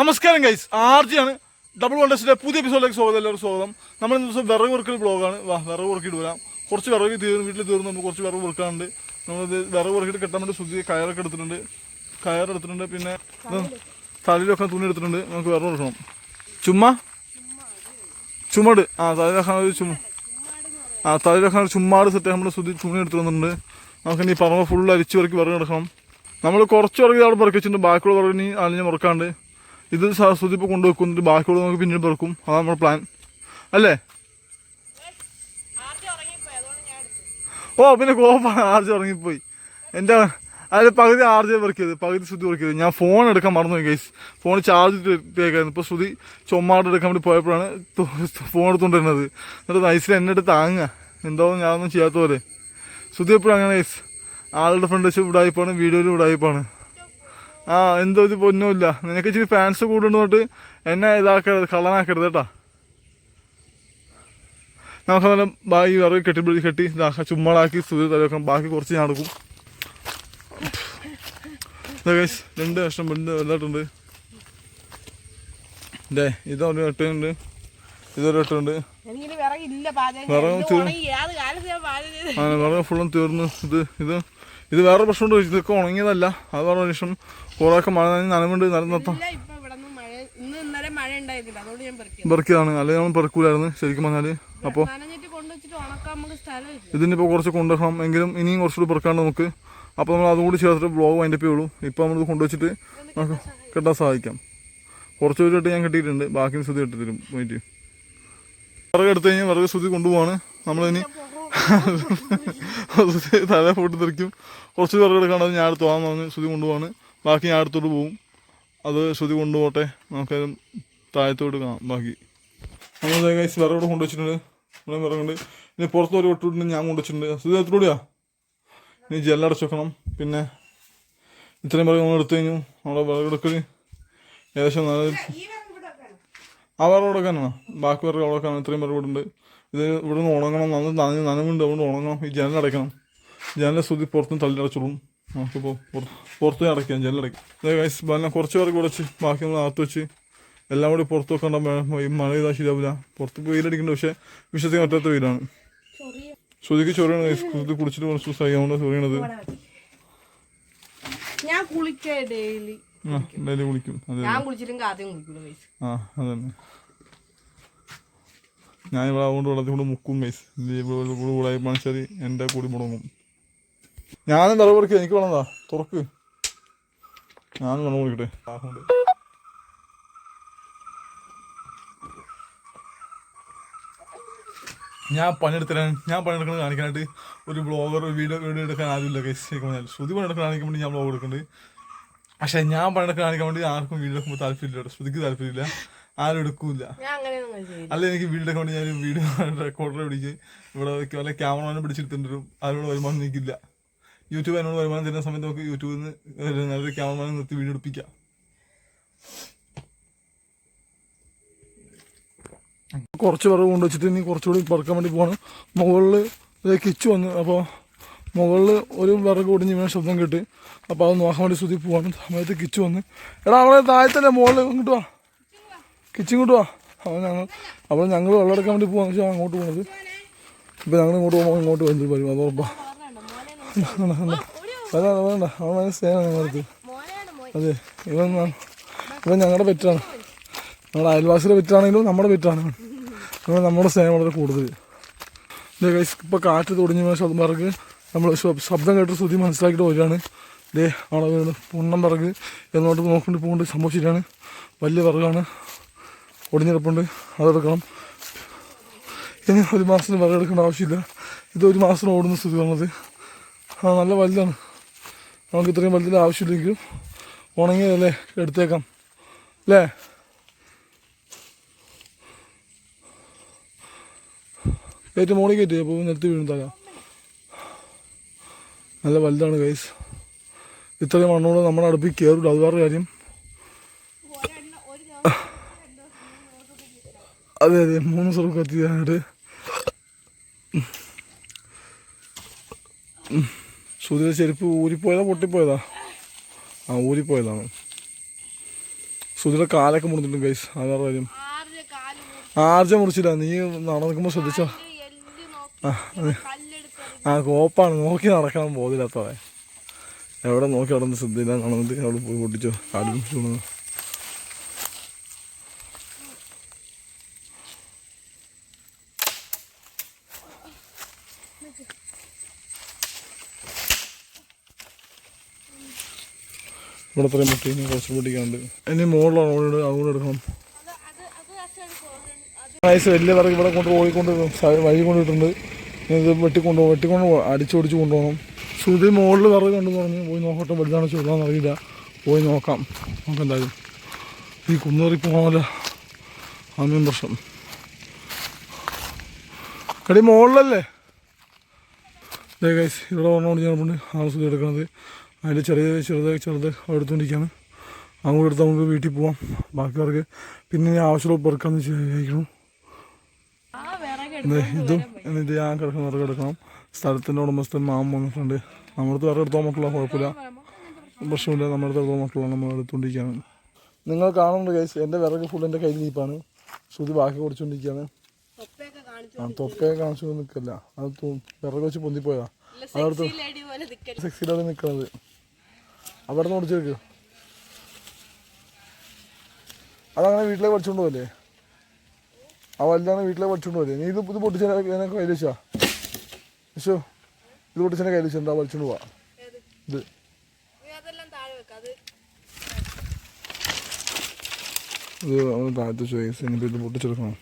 നമസ്കാരം guys ആർജിയാണ് double വണ്ടേഴ്സിന്റെ പുതിയ എപ്പിസോഡിലേക്ക് സ്വാഗതം എല്ലാവർക്കും സ്വാഗതം. നമ്മൾ ഇന്ന് ദിവസം വിറക് വർക്കൽ ബ്ലോഗാണ് വാ വിറക് വർക്കിട്ട് വരാം. കുറച്ച് വിറക് തീർന്ന് വീട്ടിൽ തീർന്ന് നമുക്ക് കുറച്ച് വിറക് വർക്കാണ്ട് നമ്മളിത് വിറക് വർക്കിട്ട് കെട്ടാൻ വേണ്ടി സുധി കയറൊക്കെ എടുത്തിട്ടുണ്ട്. കയർ എടുത്തിട്ടുണ്ട് പിന്നെ തലയിലൊക്കെ തുണി എടുത്തിട്ടുണ്ട്. നമുക്ക് വിറക് കൊടുക്കണം ചുമ്മാ? ചുമട്. ആ തലയിലൊക്കെ ഒരു ചുമ ആ തലയിലൊക്കെ ഒരു ചുമ്മാട് സെറ്റ് നമ്മൾ സുധി തുണി എടുത്തു വന്നിട്ടുണ്ട്. നമുക്ക് ഇനി പറമ്പ് ഫുൾ അരിച്ചു വരക്കി വിറക് എടുക്കണം നമ്മൾ കുറച്ച് വിറക് അവിടെ പെറുക്കി ബാക്കിയുള്ള വിറക് ഇനി അലിഞ്ഞ് മുറക്കാണ്ട്. ഇത് സരസ്വതി സുതിപ്പ് കൊണ്ടുവെക്കുന്നിട്ട് ബാക്കിയുള്ള നമുക്ക് പിന്നീട് പെറുക്കും. അതാണ് നമ്മുടെ പ്ലാൻ അല്ലേ? ഓ പിന്നെ കോപ്പാണ് ആർജ് ഇറങ്ങിപ്പോയി എന്റെ അതിൽ പകുതി ആർജ് പെറുക്കിയത് പകുതി ശ്രുതി പെറുക്കിയത്. ഞാൻ ഫോൺ എടുക്കാൻ മറന്നുപോയി ഗൈസ് ഫോൺ ചാർജ് ഇട്ടേക്കായിരുന്നു. ഇപ്പോൾ ശ്രുതി ചുമ്മാട് എടുക്കാൻ വേണ്ടി പോയപ്പോഴാണ് ഫോൺ എടുത്തുകൊണ്ടിരുന്നത് എന്നിട്ട് നൈസിൽ എന്നെ എടുത്ത് താങ്ങുക. എന്തോ ഞാനൊന്നും ചെയ്യാത്ത പോലെ. ശ്രുതി എപ്പോഴും അങ്ങനെ ഗൈസ് ആളുടെ ഫ്രണ്ട് വെച്ച് ഉടായിപ്പാണ് വീഡിയോയിൽ ഉടായിപ്പാണ് ആ എന്തോ ഇത് പൊന്നുമില്ല. നിനക്ക് ഇച്ചിരി ഫാൻസ് കൂടുന്നോട്ട് എന്നെ ഇതാക്കരുത് കള്ളനാക്കരുത് കേട്ടാ. നമുക്ക് നല്ല ബാക്കി വിറക് കെട്ടി പിടി കെട്ടി ഇതാക്കാം. ചുമ്മളാക്കി സുതി തലവെക്കണം. ബാക്കി കുറച്ച് ഞാൻ എടുക്കും. രണ്ട് കഷ്ണം രണ്ട് വെള്ളായിട്ടുണ്ട് ഇതേ ഇതൊരു കെട്ടുണ്ട് ഇതൊരു കെട്ടുണ്ട് വിറക് ഫുള്ളും തീർന്നു. ഇത് ഇത് ഇത് വേറെ പ്രശ്നമുണ്ട്. ഇതൊക്കെ ഉണങ്ങിയതല്ല. അത് വേറെ പ്രശ്നം കുറേയൊക്കെ മഴ നനഞ്ഞ് നനവുണ്ട് പെറുക്കി പെറുക്കിയതാണ്. അല്ലെങ്കിൽ നമ്മൾ പെറുക്കൂലായിരുന്നു ശരിക്കും പറഞ്ഞാൽ അപ്പോൾ നനഞ്ഞിട്ട് ഇപ്പോൾ കുറച്ച് കൊണ്ടുവരണം. എങ്കിലും ഇനിയും കുറച്ചുകൂടി പെറുക്കാണ്ട് നമുക്ക്. അപ്പോൾ നമ്മൾ അതുകൂടി ചേർത്തിട്ട് ബ്ലോഗ് അതിന്റെ പേയുള്ളൂ ഇപ്പോൾ നമ്മൾ കൊണ്ടുവച്ചിട്ട് നമുക്ക് കെട്ടാൻ സഹായിക്കാം. കുറച്ച് പേരിട്ട് ഞാൻ കെട്ടിയിട്ടുണ്ട്. ബാക്കി ശ്രുതി ഇട്ട് തരും പോയിട്ട്. വിറക് എടുത്തു കഴിഞ്ഞാൽ വിറക് ശ്രുതി കൊണ്ടുപോവാണ്. നമ്മളിനി തല പൊട്ടി തെറിക്കും. കുറച്ച് പേരുടെ എടുക്കാണ്ട് ഞാൻ അടുത്ത് പോകാൻ പറഞ്ഞ് ശ്രുതി കൊണ്ടുപോകാണ് ബാക്കി ഞാൻ അടുത്തോട്ട് പോകും അത് ശ്രുതി കൊണ്ടുപോട്ടെ നമുക്ക് താഴത്തോട്ട് കാണാം. ബാക്കി. നമ്മൾ ഗൈസ് വിറകോട് കൊണ്ടുവച്ചിട്ടുണ്ട്. നമ്മൾ വിറകുണ്ട് ഇനി പുറത്ത് ഒരു ഞാൻ കൊണ്ടുവച്ചിട്ടുണ്ട്. ശ്രുതി എത്രയോടെയാ ഇനി ജെല്ലടച്ച് വെക്കണം. പിന്നെ ഇത്രയും വിറക് നമ്മൾ എടുത്തു കഴിഞ്ഞു. നമ്മുടെ വിറകെടുക്കൽ ഏകദേശം നല്ല ആ വിറക് കൊടുക്കാനാണ് ബാക്കി വിറക് അവിടെ വെക്കാനാണ് ഇത്രയും വിറക് ഇവിടുണ്ട് ഇത് ഇവിടെ നിന്ന് ഉണങ്ങണം. നന്ന് നനഞ്ഞ് നനവുണ്ട് അതുകൊണ്ട് ഉണങ്ങണം. ഈ ജനലടയ്ക്കണം ജനലെ ശ്രുതി പുറത്തുനിന്ന് തള്ളിയടച്ചോളും നമുക്കിപ്പോൾ പുറത്ത് അടയ്ക്കാം. ജനലടയ്ക്കാം അതെ ഗൈസ് ബല കുറച്ച് പേർക്ക് കുറച്ച് ബാക്കി നമ്മൾ അകത്ത് വെച്ച് എല്ലാം കൂടി പുറത്ത് വെക്കേണ്ട മഴ ഈ മഴ ചെയ്താൽ ശരിയാവില്ല പുറത്ത് വെയിലടിക്കേണ്ട പക്ഷേ വിശ്വസിക്കാൻ പറ്റാത്ത വെയിലാണ്. ശ്രുതിക്ക് ചൊറിയാണ് ഗൈസ് ശ്രുതി കുടിച്ചിട്ട് കുറച്ച് ദിവസമായിക്കൊണ്ട് ചൊറിയണത്. ഞാൻ കുളിക്കേ ഡെയിലി ഡെയിലി കുളിക്കും. ഞാൻ കുളിക്കൂല ആ അതന്നെ. ഞാൻ ഇവിടെ അതുകൊണ്ട് വെള്ളത്തിൽ കൂടെ മുക്കും ഇവിടെ കൂടെ കൂടായി മനുഷ്യർ എന്റെ കൂടി മുടങ്ങും ഞാനും തല പറിക്കുക എനിക്ക് വേണതാ തുറക്ക്. ഞാനും വെള്ളം കുടിക്കട്ടെ. ഞാൻ പണിയെടുത്തരാൻ ഞാൻ പണിയെടുക്കുന്നത് കാണിക്കാനായിട്ട് ഒരു ബ്ലോഗർ വീഡിയോ വീഡിയോ എടുക്കാൻ ആരുമില്ല പറഞ്ഞാൽ ശ്രുതി പണിയെടുക്കാൻ കാണിക്കാൻ വേണ്ടി ഞാൻ ബ്ലോഗ് എടുക്കുന്നുണ്ട്. പക്ഷേ ഞാൻ പണിയെടുക്കാൻ കാണിക്കാൻ വേണ്ടി ആർക്കും വീഡിയോ എടുക്കുമ്പോൾ താല്പര്യമില്ല ശ്രുതിക്ക് താല്പര്യമില്ല. ആരും എടുക്കൂല അല്ല എനിക്ക് വീടിന്റെ കൊണ്ട് ഞാൻ വീഡിയോ റെക്കോർഡർ പിടിച്ച് ഇവിടെ വല്ല ക്യാമറമാനെ പിടിച്ചെടുത്തിട്ട് വരും അതിനോട് വരുമാനം നിൽക്കില്ല യൂട്യൂബ് എന്നോട് വരുമാനം തരുന്ന സമയത്ത് നമുക്ക് യൂട്യൂബിൽ നിന്ന് നല്ലൊരു ക്യാമറമാനെ നിർത്തി വീഡിയോ എടുപ്പിക്കാം. കുറച്ച് കൊണ്ട് വെച്ചിട്ട് ഇനി കുറച്ചുകൂടി പറക്കാൻ വേണ്ടി പോകണം മുകളിൽ കിച്ചു വന്ന് അപ്പോൾ മുകളിൽ ഒരു വിറക് ഒടിഞ്ഞ് വീണ ശബ്ദം കേട്ട് അപ്പോൾ അത് നോക്കാൻ വേണ്ടി ശ്രുതി പോവാണ്. സമയത്ത് കിച്ചു വന്ന് എടാ അവിടെ തന്നെ മുകളിൽ ഇങ്ങോട്ട് വാ. കിച്ചു ഇങ്ങോട്ട് വാ. അപ്പോൾ ഞങ്ങൾ അപ്പോൾ ഞങ്ങൾ വെള്ളം എടുക്കാൻ വേണ്ടി പോകാന്ന് വെച്ചാൽ അങ്ങോട്ട് പോകുന്നത് ഇപ്പോൾ ഞങ്ങൾ ഇങ്ങോട്ട് പോകുമ്പോൾ ഇങ്ങോട്ട് വന്നിട്ട് വരും അത് ഉറപ്പാ. വേണ്ട വേണ്ട. അവൻ ഭയങ്കര സ്നേഹമാണ് ഞങ്ങൾക്ക് അതെ ഇവൻ ഇവൻ ഞങ്ങളുടെ പെറ്റാണ്. നമ്മുടെ അയൽവാസിയുടെ പെറ്റാണെങ്കിലും നമ്മുടെ പെറ്റാണ് ഇവൻ. നമ്മുടെ സ്നേഹം വളരെ കൂടുതൽ ഇതേ കൈസ് ഇപ്പോൾ കാറ്റ് തുടങ്ങിയ ശബ്ദം പിറക് നമ്മൾ ശബ്ദം കേട്ട് ശ്രുതി മനസ്സിലാക്കിയിട്ട് വരികയാണ്. ഇതേ അവിടെ വീണ് പൊണ്ണം പിറക് എന്നോട്ട് നോക്കിയിട്ട് പോകേണ്ട സംഭവം ശരിയാണ്. വലിയ പിറകാണ് ഒടിഞ്ഞിടപ്പുണ്ട് അതെടുക്കണം ഇനി ഒരു മാസത്തിന് വിറക് എടുക്കേണ്ട ആവശ്യമില്ല. ഇത് ഒരു മാസം ഓടുന്ന സ്ഥിതി വന്നത് ആ നല്ല വലുതാണ്. നമുക്ക് ഇത്രയും വലുതിൽ ആവശ്യമില്ലെങ്കിലും ഉണങ്ങിയതല്ലേ എടുത്തേക്കാം. അല്ലേ? കയറ്റി മോളിൽ കയറ്റി അപ്പോൾ നിർത്തി വീഴുന്നതാകാം നല്ല വലുതാണ് കൈസ് ഇത്രയും മണ്ണോട് നമ്മുടെ അടുപ്പിൽ കയറില്ല. അത് വേറെ കാര്യം. അതെ അതെ മൂന്ന് സ്ഥലം എത്തിയതായിട്ട് സുധീര ചെരുപ്പ് ഊരിപ്പോയതാ പൊട്ടിപ്പോയതാ? ആ ഊരിപ്പോയതാണ്. സുധീര കാലൊക്കെ മുറിഞ്ഞിട്ടുണ്ട് ഗൈസ് അതാ കാര്യം. ആർജ മുറിച്ചില്ല. നീ നടക്കുമ്പോൾ ശ്രദ്ധിച്ചോ? ആ കോപ്പാണ്. നോക്കി നടക്കാൻ ബോധമില്ലാത്തവേ എവിടെ നോക്കി അവിടെ നിന്ന് ശ്രദ്ധയില്ല നടന്നിട്ട് അവിടെ പോയി പൊട്ടിച്ചോ? കാലും ഇവിടെ അത്രയും മുട്ടി കുറച്ച് പൊട്ടിക്കാണ്ട് ഇനി മുകളിലാണ് അവിടെ അതുകൊണ്ട് എടുക്കണം. നൈസ് വലിയ വിറക് ഇവിടെ കൊണ്ട് പോയിക്കൊണ്ട് വഴി കൊണ്ടിട്ടുണ്ട്. ഇത് വെട്ടിക്കൊണ്ട് പോകും വെട്ടിക്കൊണ്ട് അടിച്ചോടിച്ച് കൊണ്ടുപോകണം. ശ്രുതി മുകളിൽ വിറക് കണ്ടെന്ന് പറഞ്ഞു. പോയി നോക്കട്ടെ വലുതാണ് ചൂടാന്ന് അറിയില്ല. പോയി നോക്കാം. നമുക്ക് എന്തായാലും ഈ കുന്നേറി പോകാമല്ലോ അമ്മയും പ്രശ്നം. കടി മുകളിലല്ലേ ഇവിടെ പറഞ്ഞുകൊണ്ട് ഞാൻ പണ്ട് സുതി എടുക്കണത്. അതിൽ ചെറിയ ചെറുത് ചെറുത് എടുത്തുകൊണ്ടിരിക്കുകയാണ്. അങ്ങോട്ട് എടുത്ത് നമുക്ക് വീട്ടിൽ പോവാം. ബാക്കിയവർക്ക് പിന്നെ ഞാൻ ആവശ്യമുള്ള പെറുക്കാന്ന് വിചാരിക്കണം ഇത് എന്നിട്ട് ഞാൻ കിടക്കുന്ന വിറക് എടുക്കണം. സ്ഥലത്തിന്റെ ഉടമസ്ഥൻ മാമൻ വന്നിട്ടുണ്ട്. നമ്മളടുത്ത് വിറക് എടുത്താൽ മക്കളോ കുഴപ്പമില്ല. പ്രശ്നമില്ല നമ്മളടുത്ത് എടുത്താൽ മക്കളോ നമ്മൾ എടുത്തുകൊണ്ടിരിക്കുകയാണ്. നിങ്ങൾ കാണുന്നുണ്ട് കേസ് എന്റെ വിറക് ഫുൾ എന്റെ കയ്യിൽ നീപ്പാണ് ശ്രുതി ബാക്കി കുടിച്ചുകൊണ്ടിരിക്കുകയാണ് ആ കാണിച്ചു നിൽക്കില്ല. അത് വിറക് വെച്ച് പൊന്തിപ്പോയാ അതെടുത്ത് സെക്സിലാണ് നിൽക്കുന്നത് അവിടെ നിന്ന് ഓടിച്ചെടുക്ക് അതങ്ങനെ വീട്ടിലേക്ക് പഠിച്ചുകൊണ്ട് പോലെ ആ വലുതാണ് വീട്ടിലേക്ക് പഠിച്ചുകൊണ്ട് പോലെ നീ ഇത് ഇത് പൊട്ടിച്ച എന്നെ കയ്യിൽ വെച്ചാ വിശോ ഇത് പൊട്ടിച്ചെന്നെ കയ്യിൽ വെച്ചിട്ടുണ്ടാ വലിച്ചോണ്ട് പോവാ? ഇത്. വെക്ക ഇത് അവന് താഴത്തെ ചോയ്സ് ഇനിയിപ്പോൾ ഇത് പൊട്ടിച്ചെടുക്കണം.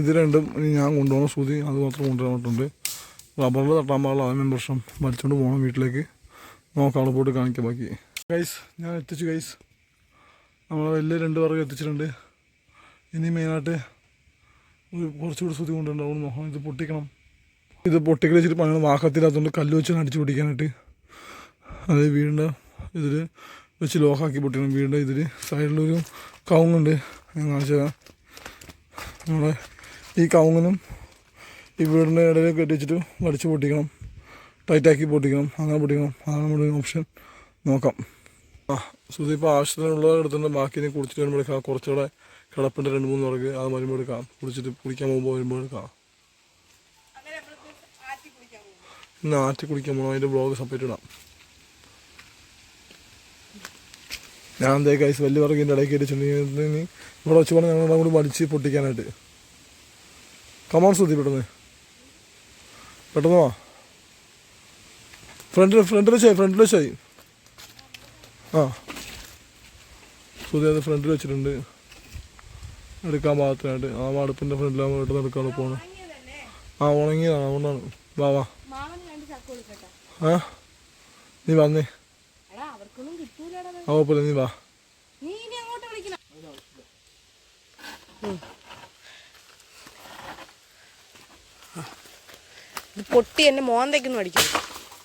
ഇത് രണ്ടും ഞാൻ കൊണ്ടുപോകണം ശ്രുതി അത് മാത്രം കൊണ്ടുവന്നിട്ടുണ്ട്. റബ്ബറിൽ തട്ടാൻ പാടില്ല ആദ്യം പ്രശ്നം വലിച്ചുകൊണ്ട് പോകണം വീട്ടിലേക്ക്. നോക്കാം പോയിട്ട് കാണിക്കാം ബാക്കി. ഗൈസ് ഞാൻ എത്തിച്ചു ഗൈസ് നമ്മൾ വലിയ രണ്ട് പേർക്ക് എത്തിച്ചിട്ടുണ്ട്. ഇനി മെയിനായിട്ട് കുറച്ചുകൂടി ശ്രുതി കൊണ്ടുണ്ട് അവിടെ നോക്കണം. ഇത് പൊട്ടിക്കണം. ഇത് പൊട്ടിക്കൽ വെച്ചിട്ട് പണിയാണ്. വാക്കത്തില്ലാത്തതുകൊണ്ട് കല്ല് വെച്ചാണ് അടിച്ച് പൊട്ടിക്കാനായിട്ട് അത് വീടിന്റെ ഇതിൽ വെച്ച് ലോക്കാക്കി പൊട്ടിക്കണം. വീടിന്റെ ഇതിൽ സൈഡിലൊരു കവുങ്ങുണ്ട്. ഞാൻ കാണിച്ചു തരാം നമ്മുടെ ഈ കവുങ്ങിനും ഈ വീടിന്റെ ഇടയിൽ കെട്ടി വെച്ചിട്ട് വടിച്ച് പൊട്ടിക്കണം. ടൈറ്റാക്കി പൊട്ടിക്കണം. അങ്ങനെ പൊട്ടിക്കണം. അതാണ് നമ്മുടെ ഓപ്ഷൻ നോക്കാം. ആ സുധി ഇപ്പോൾ ആവശ്യത്തിനുള്ളത് എടുത്തിട്ടുണ്ട് ബാക്കി നീ കുടിച്ചിട്ട് വരുമ്പോൾ എടുക്കാം. കുറച്ചുകൂടെ കിടപ്പിന്റെ രണ്ട് മൂന്ന് പേർക്ക് അത് വരുമ്പോൾ എടുക്കാം. കുടിച്ചിട്ട് കുടിക്കാൻ പോകുമ്പോൾ വരുമ്പോൾ എടുക്കാം. അങ്ങനെ ഇന്ന് ആറ്റി കുടിക്കാൻ പോകണം അതിന്റെ ബ്ലോഗ് സെപ്പറേറ്റ് ഇടാം. ഞാൻ എന്തേ കൈസ് വലിയ വർഗിന്റെ ഇടയ്ക്ക് ഇടിച്ചിട്ടുണ്ടെങ്കിൽ ഇവിടെ വെച്ച് പറഞ്ഞാൽ ഞങ്ങളുടെ കൂടി വലിച്ച് പൊട്ടിക്കാനായിട്ട്. കമോൺ സുധി പെട്ടെന്ന്? വാ ഫ്രണ്ടിൽ ഫ്രണ്ടിൽ വെച്ചായി ഫ്രണ്ടിൽ വെച്ചായി ആ. സുധി അത് ഫ്രണ്ടിൽ വെച്ചിട്ടുണ്ട്. എടുക്കാൻ പാകത്തിനായിട്ട്. ആ അടുപ്പിന്റെ ഫ്രണ്ടിലാകുമ്പോൾ പെട്ടെന്ന് എടുക്കാൻ പോകണം ആ ഉണങ്ങിയതാണ് അതുകൊണ്ടാണ്. വാ വാ. ആ? നീ വന്നേ. ആ കുഴപ്പമില്ല നീ വാ നീ ഇനി അങ്ങോട്ട് വിളിക്കണം ഇത് പൊട്ടി എന്റെ മോന്തയ്ക്കൊന്നും അടിക്കും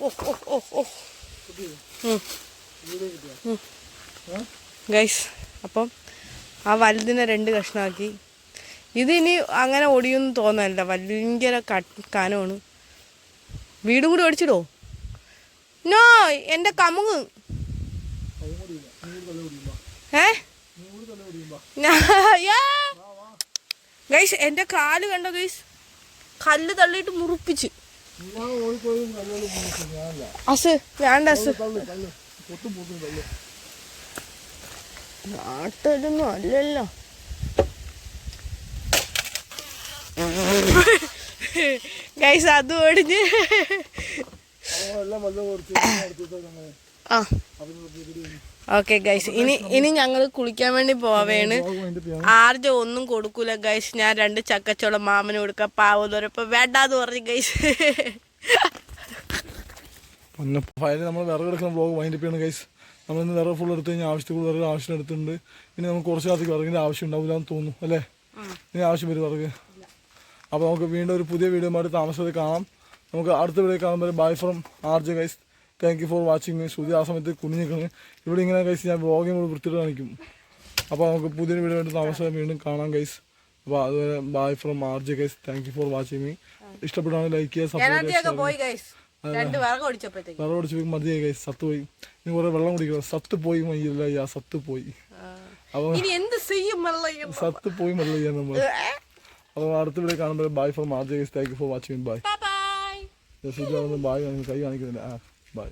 ഓ ഓ ഓ ഓ. ഗൈസ് അപ്പം ആ വലുതിനെ രണ്ട് കഷ്ണമാക്കി ഇതിനി അങ്ങനെ ഒടിയൊന്നും തോന്നല്ല ഭയങ്കര കനമാണ് വീടും കൂടി ഓടിച്ചിടോ? നോ എന്റെ കമുങ്ങ് ഏ? ഗൈസ് എന്റെ കാൽ കണ്ടോ ഗൈസ്? കല്ല് തള്ളിയിട്ട് മുറിപ്പിച്ച്. അസ് വേണ്ട അസ്. നാട്ടിലൊന്നും അല്ലല്ലോ. ഗൈസ് അത് ഓടിഞ്ഞ്. ആ. ഓക്കെ ഗൈസ് ഇനി ഇനി ഞങ്ങൾ കുളിക്കാൻ വേണ്ടി പോവേണ് ആർജ ഒന്നും കൊടുക്കൂല ഗൈസ് ഞാൻ രണ്ട് ചക്കച്ചോളം മാമന് കൊടുക്കാം. പാവുന്നവരപ്പോ വേണ്ടാന്ന് പറഞ്ഞു ഗൈസ് നമ്മൾ വിറക് എടുക്കുന്ന ബ്ലോഗ് വൈൻഡപ്പ് ചെയ്യണം ഗൈസ് നമ്മൾ ഇന്ന് വിറക് ഫുൾ എടുത്തു കഴിഞ്ഞാൽ ആവശ്യത്തിൽ കൂടുതൽ വിറക് ആവശ്യം എടുത്തിട്ടുണ്ട്. ഇനി നമുക്ക് കുറച്ച് കാലത്തേക്ക് വിറകിന്റെ ആവശ്യം ഉണ്ടാവില്ല എന്ന് തോന്നുന്നു അല്ലേ? ഇനി ആവശ്യം വരും വിറക്. അപ്പോൾ നമുക്ക് വീണ്ടും ഒരു പുതിയ വീഡിയോ മാറി താമസത്തിൽ കാണാം. നമുക്ക് അടുത്ത വീഡിയോ കാണുമ്പോൾ bye from R J guys thank you for watching Shruti ആ സമയത്ത് കുഞ്ഞിക്കുന്നത് ഇവിടെ ഇങ്ങനെ കൈസ് ഞാൻ ബ്ലോഗിങ് കൂടെ വൃത്തിയിട്ട് കാണിക്കും. അപ്പോൾ നമുക്ക് പുതിയൊരു വീഡിയോ ആയിട്ട് താമസം വീണ്ടും കാണാം കൈസ് അപ്പോൾ അതുവരെ bye from R J guys thank you for watching me ഇഷ്ടപ്പെടുകയാണ് ലൈക്ക് ചെയ്യുക സപ്പോർട്ട് വിറക് മതി വെള്ളം ഒടിച്ച് പോയി മതിയായി കൈ സത്ത് പോയി ഇനി കുറേ വെള്ളം കുടിക്കണം. സത്ത് പോയി മയ്യല്ല സത്ത് പോയി അപ്പോൾ സത്ത് പോയി മല്ല ചെയ്യാൻ നമ്മൾ. അപ്പോൾ അടുത്ത വീഡിയോ കാണുമ്പോൾ bye J guys thank you for watching bye bye bye കൈ കാണിക്കുന്നില്ല. ആ. ബൈ